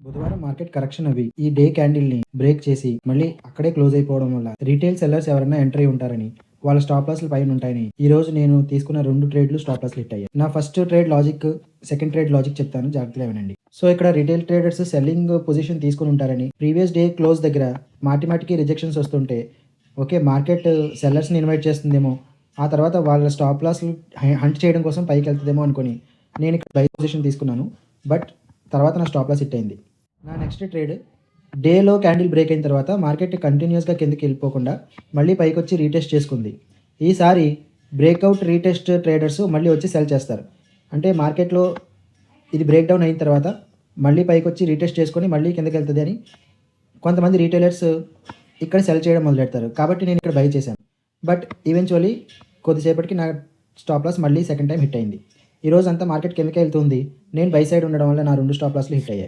బుధవారం market correction అవి. ఈ డే క్యాండిల్ని బ్రేక్ చేసి మళ్ళీ అక్కడే క్లోజ్ అయిపోవడం వల్ల రీటైల్ సెల్లర్స్ ఎవరైనా ఎంటర్ అయి ఉంటారని వాళ్ళ స్టాప్ లాస్లు పైన ఉంటాయని ఈ రోజు నేను తీసుకున్న రెండు ట్రేడ్లు స్టాప్ లాస్లు హిట్ అయ్యాయి. నా first trade logic second trade logic చెప్తాను జాగ్రత్తగా వినండి. సో ఇక్కడ రిటైల్ ట్రేడర్స్ సెల్లింగ్ పొజిషన్ తీసుకుని ఉంటారని ప్రీవియస్ డే క్లోజ్ దగ్గర మాటిమాటికి రిజెక్షన్స్ వస్తుంటే ఓకే మార్కెట్ సెల్లర్స్ని ఇన్వైట్ చేస్తుందేమో ఆ తర్వాత వాళ్ళ స్టాప్ లాస్లు హంట్ చేయడం కోసం పైకి వెళ్తుందేమో అనుకుని నేను ఇక్కడ బై పొజిషన్ తీసుకున్నాను. బట్ తర్వాత నా స్టాప్ లాస్ హిట్ అయింది. నా నెక్స్ట్ ట్రేడ్ డేలో క్యాండిల్ బ్రేక్ అయిన తర్వాత మార్కెట్ కంటిన్యూస్గా కిందకి వెళ్ళిపోకుండా మళ్ళీ పైకి వచ్చి రీటెస్ట్ చేసుకుంది. ఈసారి బ్రేక్అవుట్ రీటెస్ట్ ట్రేడర్స్ మళ్ళీ వచ్చి సెల్ చేస్తారు. అంటే మార్కెట్లో ఇది బ్రేక్ డౌన్ అయిన తర్వాత మళ్ళీ పైకి వచ్చి రీటెస్ట్ చేసుకొని మళ్ళీ కిందకి వెళ్తుంది అని కొంతమంది రీటైలర్స్ ఇక్కడ సెల్ చేయడం మొదలెడతారు. కాబట్టి నేను ఇక్కడ బై చేశాను. బట్ ఈవెన్చువలీ కొద్దిసేపటికి నా స్టాప్ లాస్ మళ్ళీ సెకండ్ టైం హిట్ అయింది. ఈరోజు అంతా మార్కెట్ కిందకే వెళ్తుంది. నేను బై సైడ్ ఉండడం వల్ల నా రెండు స్టాప్ లాస్లు హిట్ అయ్యాయి.